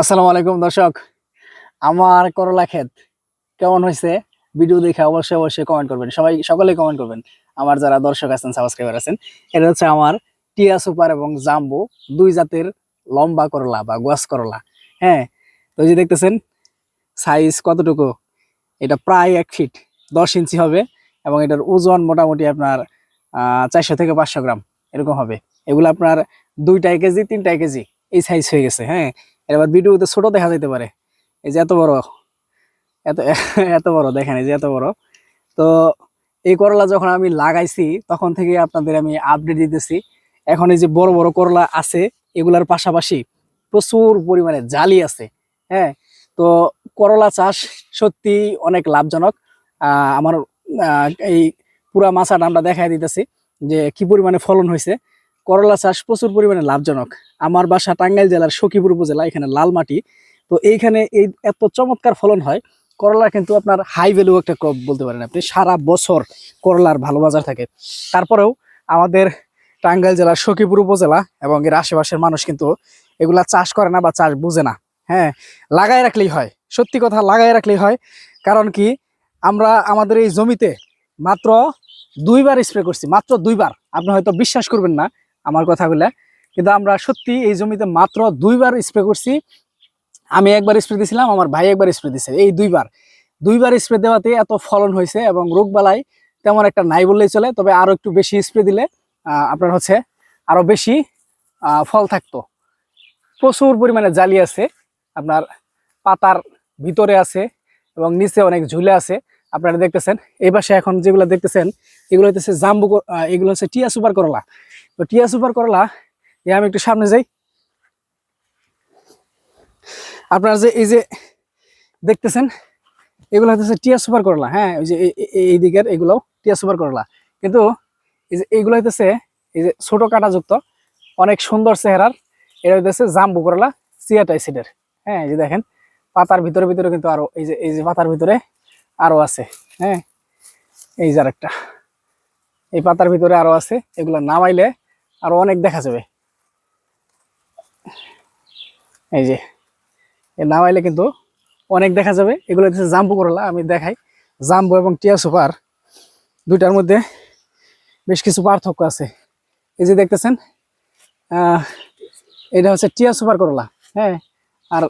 আসসালামু আলাইকুম, দর্শক। আমার করলা ক্ষেত, কেমন হয়েছে? ভিডিও দেখে অবশ্যই অবশ্যই কমেন্ট করবেন। সবাই সকলেই কমেন্ট করবেন। আমার যারা দর্শক আছেন সাবস্ক্রাইবার আছেন, এটা হচ্ছে আমার টিয়া সুপার এবং জাম্বু, দুই জাতের লম্বা করলা বা গোয়াস করলা। হ্যাঁ তো যে দেখতেছেন সাইজ কতটুকু? এটা প্রায় এক ফিট দশ ইঞ্চি হবে এবং এটার ওজন মোটামুটি আপনার চারশো থেকে পাঁচশো গ্রাম, এরকম হবে। এগুলো আপনার দুইটাই কেজি তিনটাই কেজি, এই সাইজ হয়ে গেছে। হ্যাঁ এবার ভিডিওতে ছোট দেখা যেতে পারে। এই যে এত বড়। এত এত বড়, দেখেন এই যে এত বড়। তো এই করলা যখন আমি লাগাইছি, তখন থেকে আপনাদের আমি আপডেট দিতেছি। এখন এই যে বড় বড় করলা আছে, এগুলার পাশাপাশি প্রচুর পরিমাণে জালি আছে হ্যাঁ? তো করলা চাষ সত্যি অনেক লাভজনক। আমার এই পুরা মাছাটা আমরা দেখাই দিতেছি যে কি পরিমাণে ফলন হয়েছে। করলা চাষ প্রচুর পরিমাণে লাভজনক। আমার বাসা টাঙ্গাইল জেলার সখীপুর উপজেলা, এখানে লাল মাটি। তো এইখানে এই এত চমৎকার ফলন হয় করলা কিন্তু আপনার হাই ভ্যালু একটা ক্রপ বলতে পারেন আপনি। সারা বছর করলার ভালো বাজার থাকে। তারপরেও আমাদের টাঙ্গাইল জেলার সখীপুর উপজেলা এবং এর আশেপাশের মানুষ কিন্তু এগুলা চাষ করে না বা চাষ বুঝে না। হ্যাঁ লাগাই রাখলেই হয়। সত্যি কথা লাগাই রাখলেই হয়। কারণ কি, আমরা আমাদের এই জমিতে মাত্র দুইবার স্প্রে করছি, মাত্র দুইবার। আপনি হয়তো বিশ্বাস করবেন না আমার কথাগুলা। কিন্তু আমরা সত্যি এই জমিতে মাত্র দুইবার স্প্রে করছি। আমি একবার স্প্রে দিয়েছিলাম আমার ভাই একবার স্প্রে দিয়েছে এই দুইবার। দুইবার স্প্রে দেওয়াতে এত ফলন হয়েছে এবং রোগবালাই তেমন একটা নাই বললেই চলে, তবে আরও একটু বেশি স্প্রে দিলে আপনার হচ্ছে আরও বেশি ফল থাকতো। প্রচুর পরিমাণে জালি আছে, আপনার পাতার ভিতরে আছে এবং নিচে অনেক ঝুলে আছে। আপনারা দেখতেছেন। এই পাশে এখন যেগুলো দেখতেছেন, এগুলো হচ্ছে জাম্বু এগুলো হচ্ছে টিয়া সুপার করলা। তো টিয়া সুপার করলা, এ আমি একটু সামনে যাই। আপনারা যে এই যে দেখতেছেন, এগুলো হচ্ছে টিয়া সুপার করলা। হ্যাঁ ওই যে এই- দিকের এগুলো টিয়া সুপার করলা। কিন্তু এই যে এইগুলো হইতেছে, এই যে ছোট কাঁটাযুক্ত, অনেক সুন্দর চেহারার এটা হইতেছে জাম্বু করলা সিয়াটাইসিডের হ্যাঁ এই যে দেখেন, পাতার ভিতরে ভিতরে কিন্তু আরও এই যে এই যে পাতার ভিতরে আরও আছে হ্যাঁ? এই যে আরেকটা। এই পাতার ভিতরে আরও আছে, এগুলো নামাইলে আরও অনেক দেখা যাবে। এই যে নামাইলে কিন্তু অনেক দেখা যাবে। এগুলো হচ্ছে জাম্বু করলা, আমি দেখাই। জাম্বু এবং টিয়া সুপার, দুইটার মধ্যে বেশ কিছু পার্থক্য আছে। এই যে দেখতেছেন এটা হচ্ছে টিয়া সুপার করলা হ্যাঁ? আর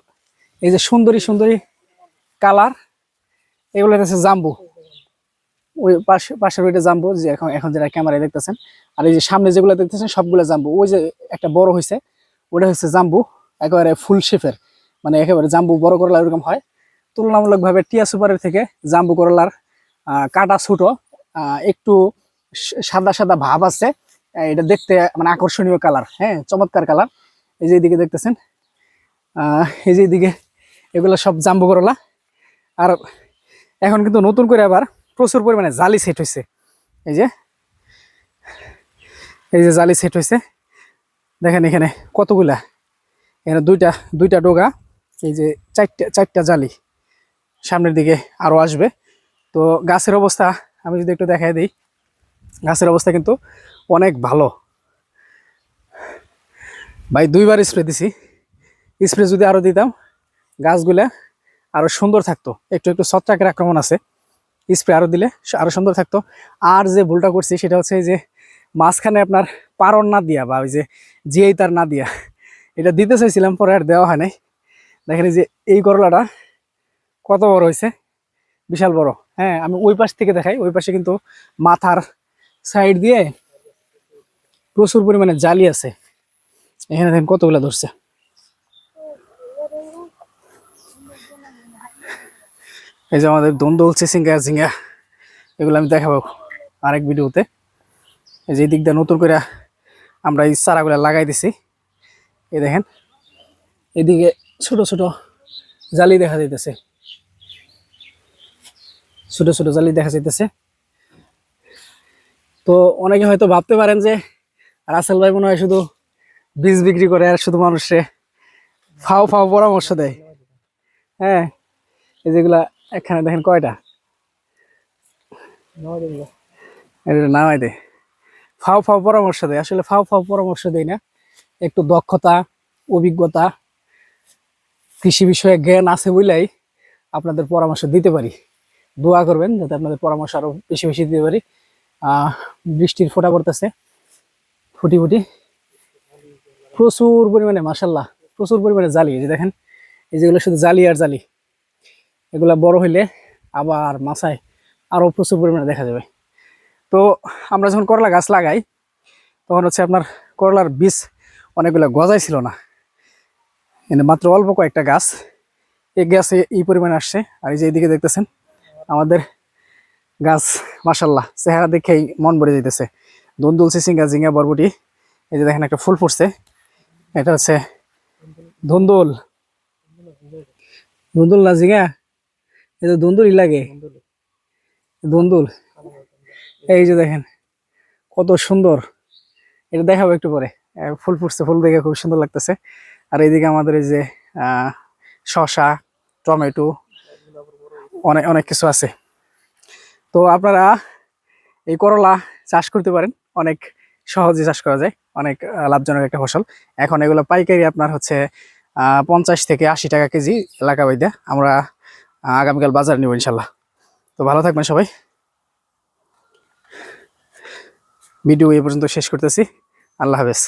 এই যে সুন্দরী সুন্দরী কালার এগুলো হচ্ছে জাম্বু। ওই পাশে পাশের ওইটা জাম্বু, যে এখন এখন যেটা ক্যামেরায় দেখতেছেন। আর এই যে সামনে যেগুলো দেখতেছেন, সবগুলো জাম্বু। ওই যে একটা বড় হয়েছে ওটা হচ্ছে জাম্বু। একেবারে ফুল শেপের। মানে একেবারে জাম্বু বড় করলা এরকম হয়। তুলনামূলকভাবে টিয়া সুপারের থেকে জাম্বু করলার কাটা ছোট একটু সাদা সাদা ভাব আছে। এটা দেখতে মানে আকর্ষণীয় কালার। হ্যাঁ চমৎকার কালার। এই যে এদিকে দেখতেছেন এই যে এদিকে এগুলো সব জাম্বু করলা। আর এখন কিন্তু নতুন করে আবার প্রচুর পরিমাণে জালি সেট হয়েছে এই যে এই যে জালি সেট হয়েছে দেখেন এখানে কতগুলা, এখানে দুইটা দুইটা ডোগা, এই যে চারটা চারটা জালি সামনের দিকে আরও আসবে। তো গাছের অবস্থা আমি যদি একটু দেখাই দিই, গাছের অবস্থা কিন্তু অনেক ভালো। ভাই, দুইবার স্প্রে দিছি। স্প্রে যদি আরও দিতাম, গাছগুলা আরও সুন্দর থাকতো। একটু একটু ছত্রাকের আক্রমণ আছে। স্প্রে আরও দিলে আরও সুন্দর থাকতো। আর যে ভুলটা করছি সেটা হচ্ছে যে মাঝখানে আপনার পারণ না দিয়া বা ওই যে জিআই তার না দিয়া, এটা দিতে চাইছিলাম, পরে আর দেওয়া হয় নাই। দেখেন যে এই করলাটা কত বড় হয়েছে, বিশাল বড়। হ্যাঁ আমি ওই পাশ থেকে দেখাই। ওই পাশে কিন্তু মাথার সাইড দিয়ে প্রচুর পরিমাণে জালি আছে। এখানে দেখেন কতগুলা ধরছে। এই যে আমাদের দন্দল চিচিঙ্গা ঝিঙ্গা এগুলো আমি দেখাবো আরেক ভিডিওতে। এই যে দিক দিয়ে নতুন করে আমরা এই চারাগুলা লাগাই দিছি। এই দেখেন, এদিকে ছোট ছোট জালি দেখা যাইতেছে। ছোট ছোট জালি দেখা যাইতেছে। তো অনেকে হয়তো ভাবতে পারেন যে, রাসেল ভাই মনে হয় শুধু বীজ বিক্রি করে আর শুধু মানুষে ফাও ফাও পরামর্শ দেয়। হ্যাঁ এই যেগুলা এখানে দেখেন কয়টা? এটা নামাই দে। ফাও ফাও পরামর্শ দেয় আসলে ফাও ফাও পরামর্শ দেয় না। একটু দক্ষতা অভিজ্ঞতা কৃষি বিষয়ে জ্ঞান আছে বলেই আপনাদের পরামর্শ দিতে পারি। দোয়া করবেন যাতে আপনাদের পরামর্শ আরও বেশি বেশি দিতে পারি। বৃষ্টির ফোটা পড়তেছে। ফুটি ফুটি। প্রচুর পরিমাণে মাসাল্লাহ প্রচুর পরিমাণে জালি। এই যে দেখেন এই যেগুলো শুধু জালি আর জালি। এগুলা বড় হইলে আবার মাছায় আরও প্রচুর পরিমাণে দেখা যাবে। তো আমরা যখন করলা গাছ লাগাই, তখন হচ্ছে আপনার করলার বীজ অনেকগুলো গজাই ছিল না। এনে মাত্র অল্প কয়েকটা গাছ। এই গাছে এই পরিমাণে আসছে। আর এই যে এইদিকে দেখতেছেন, আমাদের গাছ মাসাল্লাহ চেহারা দেখেই মন ভরে যেতেছে দন্দুল সিসিঙ্গা জিঙ্গা বরবটি, এই যে দেখেন একটা ফুল ফুটছে। এটা হচ্ছে ধন্দুল ধন্দুল না জিঙ্গা এটা ধন্দুলই লাগে? ধন্দুল এই যে দেখেন কত সুন্দর। এটা দেখাবো একটু পরে। ফুল ফুটছে ফুল দেখে খুব সুন্দর লাগতেছে। আর এইদিকে আমাদের এই যে শসা টমেটো অনেক অনেক কিছু আছে। তো আপনারা এই করলা চাষ করতে পারেন। অনেক সহজে চাষ করা যায়। অনেক লাভজনক একটা ফসল। এখন এগুলো পাইকারি আপনার হচ্ছে পঞ্চাশ থেকে আশি টাকা কেজি এলাকা বাইদা আমরা আগামীকাল বাজার নেব ইনশাল্লাহ। তো ভালো থাকবেন সবাই। ভিডিও এ পর্যন্ত শেষ করতেছি। আল্লাহ হাফেজ।